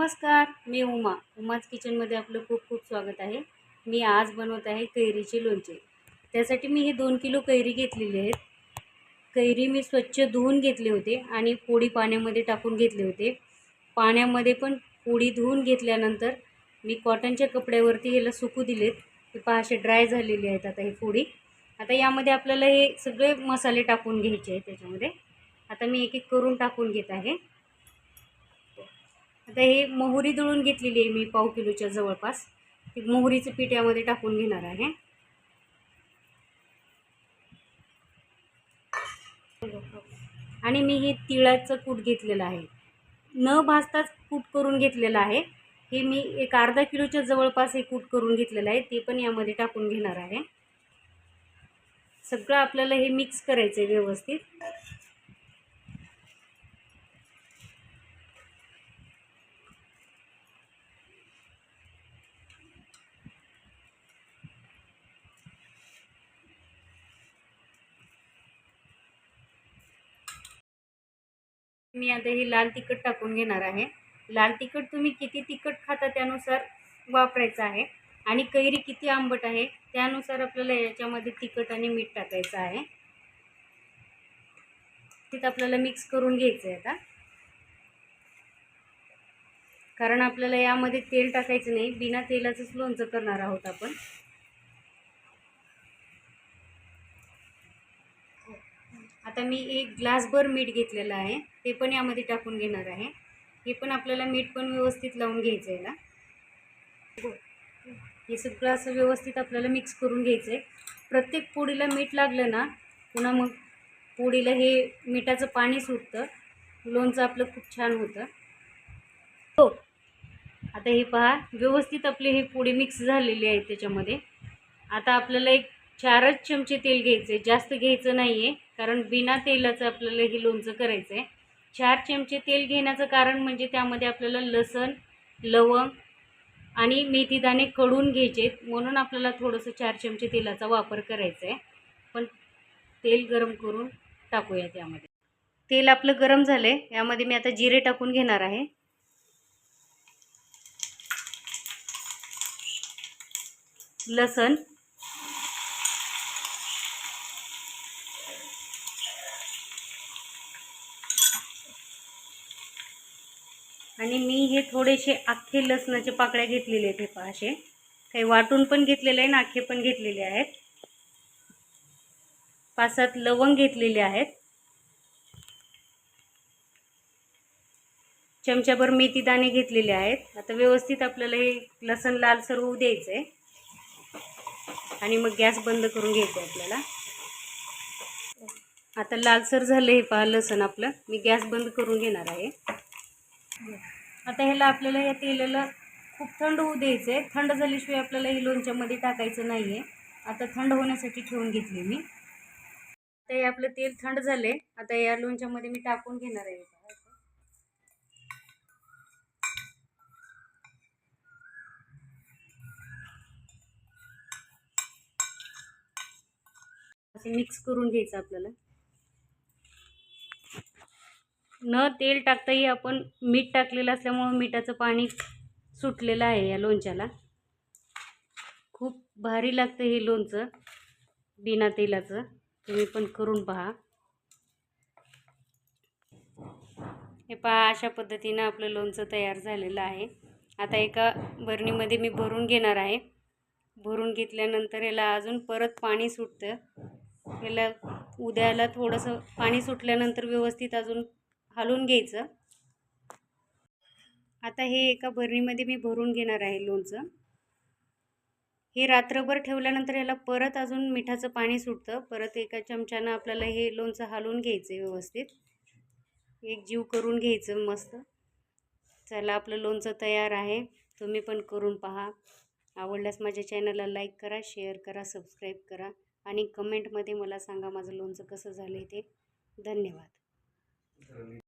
नमस्कार मी उमा. उमाच किचनमध्ये आपलं खूप खूप स्वागत आहे. मी आज बनवत आहे कैरीचे लोणचे. त्यासाठी मी हे दोन किलो कैरी घेतलेली आहेत. कैरी मी स्वच्छ धुवून घेतले होते आणि पोळी पाण्यामध्ये टाकून घेतले होते. पाण्यामध्ये पण पोळी धुवून घेतल्यानंतर मी कॉटनच्या कपड्यावरती याला सुकू दिलेत. हे पहाशे ड्राय झालेले आहेत आता हे पोळी आता यामध्ये आपल्याला हे सगळे मसाले टाकून घ्यायचे आहेत त्याच्यामध्ये. आता मी एक एक करून टाकून घेत आहे. आता हे मोहरी दळून घेतलेली आहे मी पाव किलोच्या जवळपास. ती मोहरीचं पीठ यामध्ये टाकून घेणार आहे. आणि मी हे तिळाचं कूट घेतलेलं आहे. न भाजताच कूट करून घेतलेलं आहे. हे मी एक अर्धा किलोच्या जवळपास हे कूट करून घेतलेलं आहे. ते पण यामध्ये टाकून घेणार आहे. सगळं आपल्याला हे मिक्स करायचं आहे व्यवस्थित. मी आता ही लाल तिखट टाकून घेणार आहे. लाल तिखट तुम्ही किती तिखट खाता त्यानुसार वापरायचं आहे. आणि कैरी किती आंबट आहे त्यानुसार आपल्याला याच्यामध्ये तिखट आणि मीठ टाकायचं आहे. तिथं आपल्याला मिक्स करून घ्यायचं आहे आता. कारण आपल्याला यामध्ये तेल टाकायचं नाही. बिना तेलाचंच लोणचं करणार आहोत आपण. आता मी एक ग्लासभर मीठ घेतलेलं आहे. ते पण यामध्ये टाकून घेणार आहे. हे पण आपल्याला मीठ पण व्यवस्थित लावून घ्यायचं आहे ना. हे सगळं असं व्यवस्थित आपल्याला मिक्स करून घ्यायचं आहे प्रत्येक पोळीला मीठ लागलं ना पुन्हा मग पोळीला हे मिठाचं पाणी सुटतं. लोणचं आपलं खूप छान होतं. हो. आता हे पहा व्यवस्थित आपले हे पोळी मिक्स झालेली आहे त्याच्यामध्ये. आता आपल्याला एक चारच चमचे तेल घ्यायचे जास्त घ्यायचं नाही आहे कारण बिना तेलाचं आपल्याला हे लोणचं करायचं आहे चार चमचे तेल घेण्याचं कारण म्हणजे त्यामध्ये आपल्याला लसण लवंग आणि मेथीदाणे कडून घ्यायचे म्हणून आपल्याला थोडंसं चार चमचे तेलाचा वापर करायचा आहे पण तेल गरम करून टाकूया त्यामध्ये. तेल आपलं गरम झालं आहे यामध्ये मी आता जिरे टाकून घेणार आहे. लसण. आणि मी हे थोडेसे अख्खे लसणाचे पाकळ्या घेतलेले आहेत हे पहाशे काही वाटून पण घेतलेले आहे ना अख्खे पण घेतलेले आहेत. पाच सात लवंग घेतलेले आहेत. चमच्याभर मेथी दाणे घेतलेले आहेत. आता व्यवस्थित आपल्याला हे लसण लालसर होऊ द्यायचं आहे आणि मग गॅस बंद करून घ्यायचं आहे आपल्याला. आता लालसर झालं हे पहा लसण आपलं. मी गॅस बंद करून घेणार आहे. आता ह्याला आपल्याला या तेलाला खूप थंड होऊ द्यायचं आहे थंड झाल्याशिवाय आपल्याला हे लोणच्यामध्ये टाकायचं नाही आहे आता थंड होण्यासाठी ठेवून घेतले मी. आता हे आपलं तेल थंड झाले आता या लोणच्यामध्ये मी टाकून घेणार आहे. असं मिक्स करून घ्यायचं आपल्याला. न तेल टाकताही आपण मीठ टाकलेलं असल्यामुळं मिठाचं पाणी सुटलेलं आहे या लोणच्याला. खूप भारी लागतं हे लोणचं बिना तेलाचं. तुम्ही पण करून पहा. हे पहा अशा पद्धतीनं आपलं लोणचं तयार झालेलं आहे. आता एका बरणीमध्ये मी भरून घेणार आहे. भरून घेतल्यानंतर याला अजून परत पाणी सुटतं. याला उद्याला थोडंसं पाणी सुटल्यानंतर व्यवस्थित अजून हलवून घ्यायचं. आता हे एका भरणीमध्ये मी भरून घेणार आहे लोणचं. हे रात्रभर ठेवल्यानंतर याला परत अजून मिठाचं पाणी सुटतं. परत एका चमच्यानं आपल्याला हे लोणचं हलवून घ्यायचं आहे व्यवस्थित. एक जीव करून घ्यायचं मस्त. चला आपलं लोणचं तयार आहे. तुम्ही पण करून पहा. आवडल्यास माझ्या चॅनलला लाईक करा शेअर करा सबस्क्राईब करा आणि कमेंटमध्ये मला सांगा माझं लोणचं कसं झालं आहे ते. धन्यवाद. Quando a gente.